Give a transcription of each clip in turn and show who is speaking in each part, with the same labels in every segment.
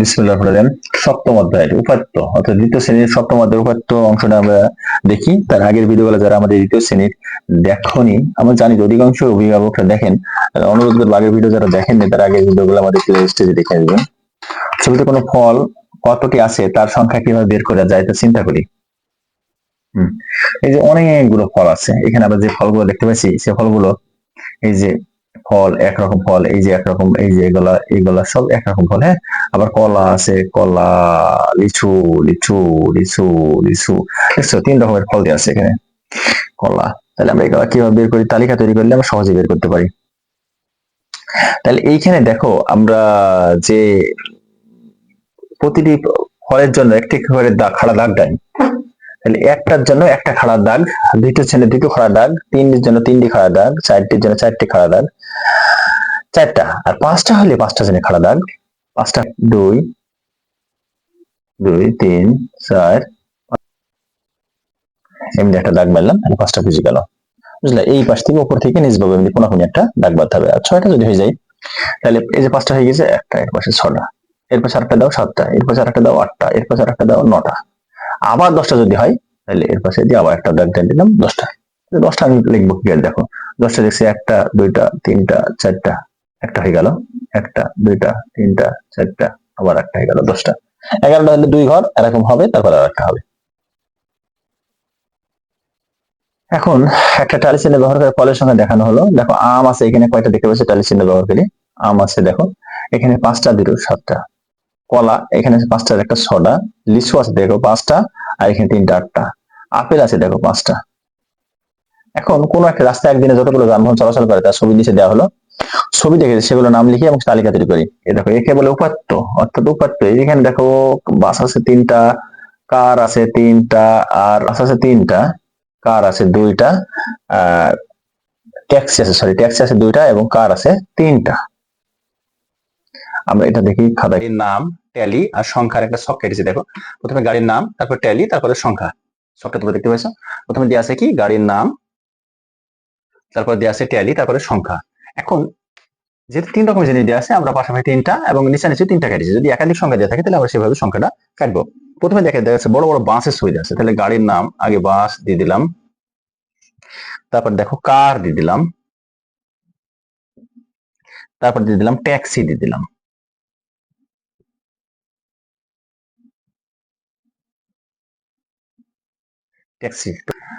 Speaker 1: বিসমিল্লাহ সপ্তম অধ্যায়ের উপাত্ত। অর্থাৎ দ্বিতীয় শ্রেণির সপ্তম অধ্যায়ের উপাত্ত অংশটা আমরা দেখি। তার আগের ভিডিওগুলো যারা আমাদের দ্বিতীয় শ্রেণির দেখনি, আমরা জানি যে অধিকাংশ অভিভাবকরা দেখেন অনুরোধ করব আগের ভিডিও যারা দেখেননি, তার আগের ভিডিওগুলো আমাদের প্লে স্টেজে দেখে আসবেন। ছবিতে কোনো ফল কতটি আছে, তার সংখ্যা কীভাবে বের করা যায়, তা চিন্তা করি। হুম। এই যে অনেকগুলো ফল আছে, এখানে আমরা যে ফলগুলো দেখতে পাচ্ছি, সে ফলগুলো এই যে ফল, একরকম ফল, এই যে একরকম, এই যে এগুলা এগুলা সব একরকম ফল হ্যাঁ? আবার কলা আছে, কলা, লিচু লিচু লিচু লিচু, দেখছ? তিন রকমের ফল দিয়ে আছে এখানে, কলা। তাহলে আমরা এগুলা কীভাবে বের করি? তালিকা তৈরি করলে আমরা সহজে বের করতে পারি। তাহলে এইখানে দেখো, আমরা যে প্রতিটি ফলের জন্য একটি করে দাগ, খাড়া দাগ দেয়। তাহলে একটার জন্য একটা খাড়া দাগ দ্বিতীয় শ্রেণির দ্বিতীয় খাড়া দাগ, তিনটির জন্য তিনটি খাড়া দাগ, চারটির জন্য চারটি খাড়া দাগ। চারটা। আর পাঁচটা হলে পাঁচটা জন্য খাড়া দাগ। পাঁচটা, দুই দুই, তিন, চার এমনি একটা দাগ মারলাম তাহলে পাঁচটা বুঝে গেল। বুঝলে? এই পাশ থেকে উপর থেকে নিচ ভাবে এমনি কোনো একটা দাগ বাঁধতে হবে। আর ছয়টা যদি হয়ে যায়, তাহলে এই যে পাঁচটা হয়ে গেছে, একটা, এর পাশে ছটা। এর পাশে আরেকটা দাও সাতটা, এর পাশে আরেকটা দাও আটটা, এর পাশে আরেকটা দাও নটা। আবার দশটা যদি হয়, তাহলে এর পাশে দিয়ে আবার একটা দাগ দিয়ে দিলাম দশটা। দশটা আমি লিখব কি দেখো? দশটা দেখছি একটা, দুইটা, তিনটা, চারটা। একটা হয়ে গেল। একটা, দুইটা, তিনটা, চারটা, আবার একটা হয়ে গেল, দশটা। এগারোটা হলে দুই ঘর, এরকম হবে, তারপর আর একটা হবে। এখন একটা টালি চিহ্ন ব্যবহার করে ফলের সঙ্গে দেখানো হলো। দেখো, আম আছে এখানে, কয়টা দেখতে পাচ্ছি টালি চিহ্ন ব্যবহার করি? আম আছে, দেখো, এখানে পাঁচটা, দুটো, সাতটা। কলা, এখানে পাঁচটার একটা ছটা লিচু আছে, দেখো, পাঁচটা, আর এখানে তিনটা, আটটা। আপেল আছে, দেখো, পাঁচটা। এখন কোন একটা রাস্তায় একদিনে যতগুলো যানবাহন চলাচল করে, তার ছবি নিচে দেওয়া হলো। ছবি দেখে সেগুলো নাম লিখে এবং তালিকা তৈরি করি। এই দেখো, একে বলে উপাত্ত, অর্থাৎ উপাত্ত। এখানে দেখো, বাস আছে তিনটা, কার আছে তিনটা, আর আছে তিনটা, কার আছে দুইটা ট্যাক্সি আছে সরি ট্যাক্সি আছে দুইটা এবং কার আছে তিনটা। আমরা এটা দেখি খাতায়।
Speaker 2: নাম ট্যালি আর সংখ্যার একটা ছক কেটেছে দেখো। প্রথমে গাড়ির নাম, তারপর ট্যালি তারপরে সংখ্যা। ছকটা তোমরা দেখতে পাচ্ছ প্রথমে দেওয়া আছে কি? গাড়ির নাম, তারপর দেওয়া আছে ট্যালি তারপরে সংখ্যা। এখন যেহেতু তিন রকমের জিনিস দেওয়া আছে, আমরা পাশাপাশি তিনটা এবং নিচে নিচে তিনটা কেটেছি যদি একাধিক সংখ্যা দেওয়া থাকে, তাহলে আমরা সেভাবে সংখ্যাটা কাটবো। প্রথমে দেখা যাচ্ছে বড় বড় বাসের দেওয়া আছে তাহলে গাড়ির নাম, আগে বাস দিয়ে দিলাম। তারপর দেখো কার দিয়ে দিলাম। তারপর দিয়ে দিলাম ট্যাক্সি দিয়ে দিলাম। ট্যাক্সি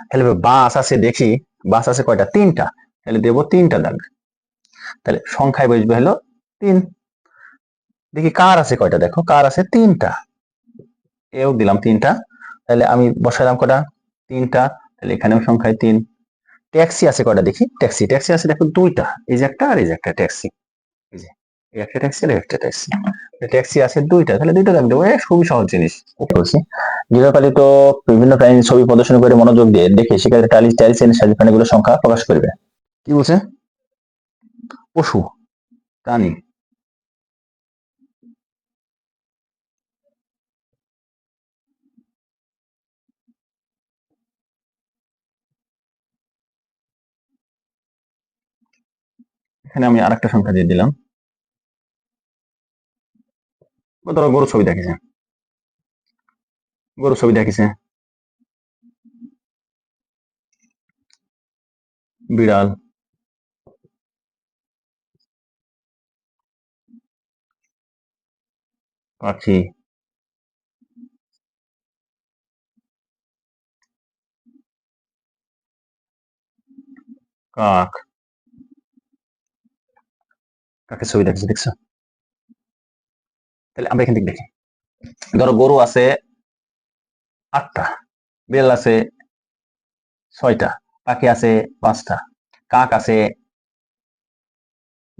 Speaker 2: তাহলে বাস আছে দেখি। বাস আছে কয়টা? তিনটা। তাহলে দেবো তিনটা দাগ। তাহলে সংখ্যায় বসবে হলো তিন। দেখি কার আছে কয়টা? দেখো, কার আছে তিনটা। এও দিলাম তিনটা। তাহলে আমি বসালাম কটা? তিনটা। তাহলে এখানেও সংখ্যায় তিন। ট্যাক্সি আছে কয়টা দেখি? ট্যাক্সি। ট্যাক্সি আছে দেখো দুইটা। এই যে একটা আর এই যে একটা ট্যাক্সি। এই যে একটা ট্যাক্সি আর একটা ট্যাক্সি। ট্যাক্সি আছে দুইটা। তাহলে দুইটা দাগ দেবো। খুবই সহজ জিনিস।
Speaker 1: বলছি গৃহপালিত বিভিন্ন প্রাণীর ছবি প্রদর্শন করে মনোযোগ দিয়ে দেখে সেক্ষেত্রে টালি টাইলস এর সাজি প্রাণীগুলোর সংখ্যা প্রকাশ করবে।
Speaker 2: কি বলছে? পশু, প্রাণী। এখানে আমি আরেকটা সংখ্যা দিয়ে দিলাম। ধরো গরু ছবি দেখেছে। গরু ছবি দেখেছে। বিড়াল। পাখি। কাক। কাকের ছবি দেখছ দেখছ? তাহলে আমরা এখান থেকে দেখি। ধরো গরু আছে আটটা, বিড়াল আছে ছয়টা, পাখি আছে পাঁচটা, কাক আছে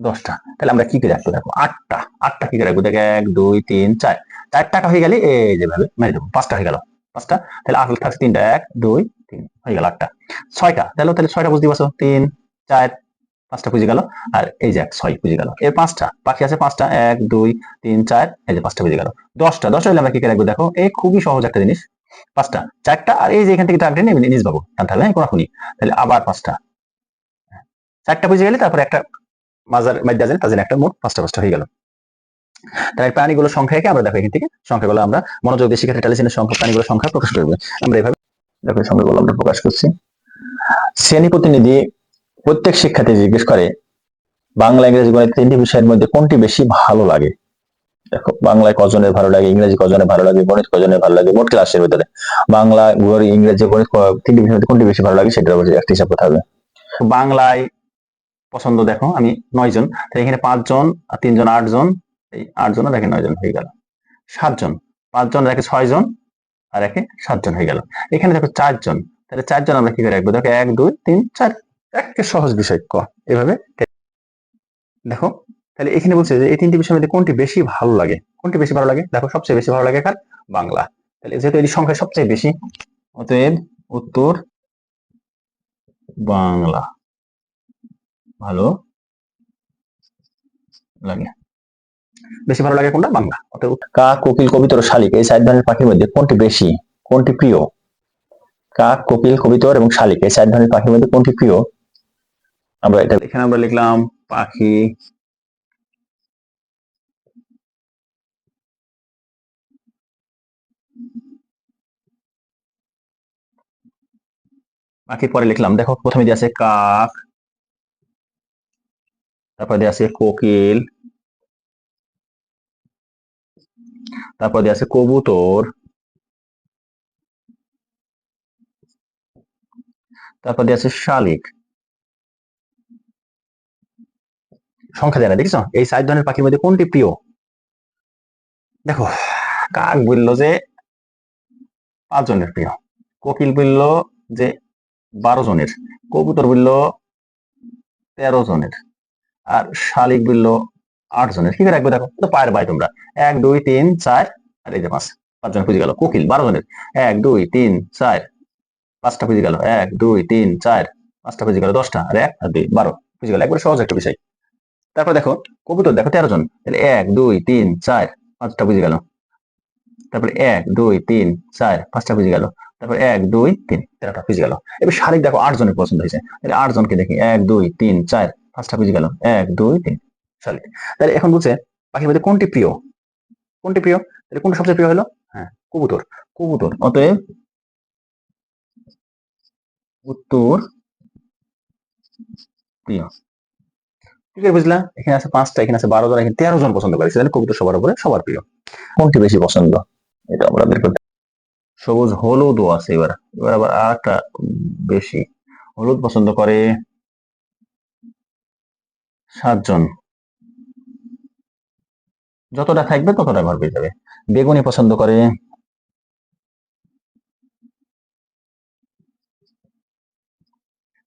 Speaker 2: দশটা। তাহলে আমরা কি করে রাখব দেখো? আটটা। আটটা কি রাখব? দেখো, এক, দুই, তিন, চার। চার টাকা হয়ে গেলে এই যেভাবে মেরে দেবো। পাঁচটা হয়ে গেল। পাঁচটা। তাহলে আট থাকছে তিনটা, এক, দুই, তিন, হয়ে গেল আটটা। ছয়টা। তাহলে তাহলে ছয়টা বুঝতে পারছ? তিন, চার, পাঁচটা বুঝে গেল। আর এই যে এক, ছয় বুঝে গেল। এর পাঁচটা। পাখি আছে পাঁচটা। এক, দুই, তিন, চার, এই যে পাঁচটা বুঝে গেল। দশটা। দশটা হলে আমরা কি রাখব দেখো? এই খুবই সহজ একটা জিনিস। পাঁচটা। চারটা। আর এই যে এখান থেকে টানতে নিয়ে নিজ বাবু। হবে হ্যাঁ কোনাকুনি তাহলে আবার পাঁচটা। চারটা বুঝে গেলে তারপরে একটা মাজার মাধ্যমে তাদের একটা মোট পাঁচটা পাঁচটা হয়ে গেল। তাহলে প্রাণীগুলোর সংখ্যা একে আমরা দেখো এখান থেকে। সংখ্যাগুলো আমরা মনোযোগ দিয়ে শিক্ষার্থী ট্যালিসিনের সংখ্যা, প্রাণীগুলোর সংখ্যা প্রকাশ করবে। আমরা এভাবে
Speaker 1: দেখো সংখ্যাগুলো আমরা প্রকাশ করছি। শ্রেণি প্রতিনিধি প্রত্যেক শিক্ষার্থী জিজ্ঞেস করে, বাংলা, ইংরেজি, গণিত তিনটি বিষয়ের মধ্যে কোনটি বেশি ভালো লাগে? দেখো, বাংলায় কজনের ভালো লাগে, ইংরেজি কজনের ভালো লাগে, গণিত কজনের ভালো লাগে, মোট ক্লাসের ভিতরে। বাংলা ইংরেজি, গণিত তিনটি বিষয়ের মধ্যে কোনটি বেশি ভালো লাগে সেটার উপর একটা হিসাব করতে হবে।
Speaker 2: বাংলায় পছন্দ দেখো, আমি নয় জন। তাহলে এখানে পাঁচজন আর তিনজন আটজন এই আটজন আর নয় জন হয়ে গেল। সাতজন পাঁচজন আর ছয় জন, আর একে সাতজন হয়ে গেল। এখানে দেখো চারজন তাহলে চারজন আমরা কি করে রাখব? দেখো এক, দুই, তিন, চার। একে সহজ বিষয়, ক। এভাবে দেখো, তাহলে এখানে বলছে যে এই তিনটি বিষয়ের মধ্যে কোনটি বেশি ভালো লাগে? কোনটি বেশি ভালো লাগে? দেখো সবচেয়ে বেশি ভালো লাগে কার? বাংলা। তাহলে যেহেতু এর সংখ্যা সবচেয়ে বেশি, অতএব উত্তর বাংলা। ভালো লাগে বেশি ভালো লাগে কোনটা বাংলা
Speaker 1: কাক কোকিল কবিতর শালিক এই চার ধরনের পাখির মধ্যে কোনটি বেশি কোনটি প্রিয় কাক কোকিল কবিতর এবং শালিক এই চার ধরনের পাখির মধ্যে কোনটি প্রিয় আমরা এটা
Speaker 2: এখানে আমরা লিখলাম পাখি পাখির পরে লিখলাম দেখো প্রথমে দিয়ে আছে কাক তারপর দিয়ে আছে কোকিল। তারপর দিয়ে আছে কবুতর। তারপর দিয়ে আছে শালিক। সংখ্যা দেয় না দেখছ? এই চার ধরনের পাখির মধ্যে কোনটি প্রিয়? দেখো, কাক বলল যে পাঁচ জনের প্রিয়। কোকিল বলল যে বারো জনের। কবুতর বলল তেরো জনের। আর শালিক বলল আট জনের কি করে রাখবে দেখো। তো পায়ের বাই তোমরা। এক, দুই, তিন, চার, আর এই যে পাঁচ, পাঁচজন খুঁজে গেল। কোকিল বারো জনের এক, দুই, তিন, চার, পাঁচটা খুঁজে গেল। এক, দুই, তিন, চার, পাঁচটা খুঁজে গেল। দশটা, আর এক, আর দুই, বারো, খুঁজে গেল। একবারে সহজ একটা বিষয়। তারপর দেখো, কবুতর দেখো, তেরো জন। তাহলে এক, দুই, তিন, চার, পাঁচটা বুঝে গেল। তারপরে এক, দুই, তিন, চার, পাঁচটা বুঝে গেল। তারপর এক, দুই, তিন, তেরোটা বুঝে গেল। এবার শালিক দেখো আট জনের পছন্দ হয়েছে। আট জনকে দেখি। এক, দুই, তিন, চার পাঁচটা বুঝে গেল এক, দুই, তিন। শালিক তাহলে এখন বলছে পাখির মধ্যে কোনটি প্রিয়? কোনটি প্রিয়? তাহলে কোনটা সবচেয়ে প্রিয় হলো? হ্যাঁ কবুতর। কবুতর। অতএব উত্তর প্রিয়। ঠিক আছে বুঝলা? এখানে আছে পাঁচটা, এখানে আছে বারো জন, এখানে তেরো জন পছন্দ করে তাহলে কবুতর সবার উপরে সবার প্রিয়।
Speaker 1: কোনটি বেশি পছন্দ? এটা আমরা বের করতে
Speaker 2: সবুজ হলুদও আছে এবার। এবার আবার আর একটা বেশি হলুদ পছন্দ করে। সাতজন। যতটা থাকবে ততটা ঘর পেয়ে যাবে বেগুনি পছন্দ করে।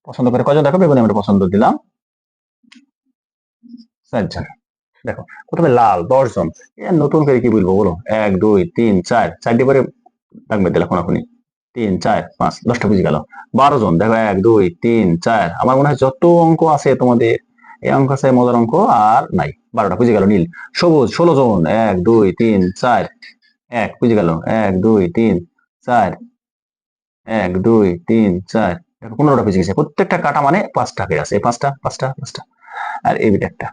Speaker 2: পছন্দ করে কজন দেখো বেগুনি আমরা পছন্দ দিলাম। চারজন। দেখো, প্রথমে লাল, দশজন। নতুন করে কি বলব বলো? এক, দুই, তিন, চার। চারটি পরে থাকবে দিলে কোনাকুনি তিন, চার, পাঁচ, দশটা বুঝে গেল। বারো জন। দেখো, এক, দুই, তিন, চার। আমার মনে হয় যত অঙ্ক আছে তোমাদের এই অঙ্ক আছে, মজার অঙ্ক আর নাই। বারোটা বুঝে গেল, নীল। সবুজ, ষোলো জন। এক, দুই, তিন, চার। এক, বুঝে গেল। এক, দুই, তিন, চার। এক, দুই, তিন, চার। পনেরোটা বুঝে গেছে। প্রত্যেকটা কাটা মানে পাঁচটা পেয়ে আছে। পাঁচটা পাঁচটা পাঁচটা। আর এই বিটা একটা,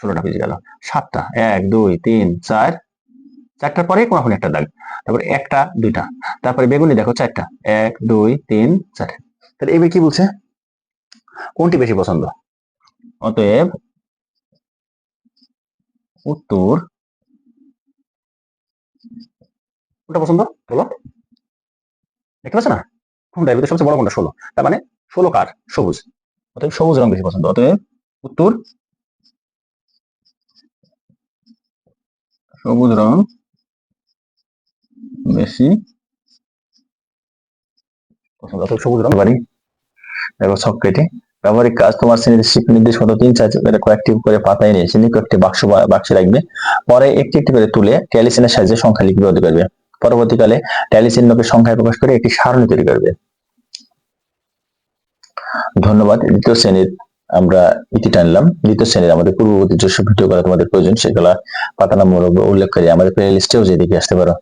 Speaker 2: ষোলোটা পেয়ে গেল। সাতটা। এক, দুই, তিন, চার। চারটার পরে কোনো একটা দাগ। তারপরে একটা, দুইটা। তারপরে বেগুনি দেখো, চারটা। এক, দুই, তিন, চার। তাহলে এবার কি বলছে? কোনটি বেশি পছন্দ? অতএব উত্তর কোনটা পছন্দ? বলো দেখতে পাচ্ছ না? কোনটা? এর সবচেয়ে বড় কোনটা? ষোলো। তার মানে ষোলো কার? সবুজ। অতএব সবুজ রং বেশি পছন্দ। অতএব উত্তর সবুজ রং বেশি পছন্দ। অতএব সবুজ রং
Speaker 1: বাড়ি দেখো ছক কেটে ব্যবহারিক কাজ তোমার শ্রেণির শিক্ষা নির্দেশ মতো তিন চার কয়েকটি করে পাতায় নিয়ে শ্রেণি কয়েকটি বাক্স বাক্সে রাখবে। পরে একটি একটি করে তুলে ট্যালিসিনের সাহায্যে সংখ্যা লিপিবদ্ধ করবে। পরবর্তীকালে ট্যালি চিহ্নকে সংখ্যায় প্রকাশ করে একটি সারণী তৈরি করবে। ধন্যবাদ। দ্বিতীয় শ্রেণির আমরা ইতি টানলাম। দ্বিতীয় শ্রেণির আমাদের পূর্ববর্তী যেসব ভিডিও করা তোমাদের প্রয়োজন, সেগুলা পাতা নম্বর উল্লেখ করে আমাদের প্লে লিস্টেও যে দেখে আসতে পারো।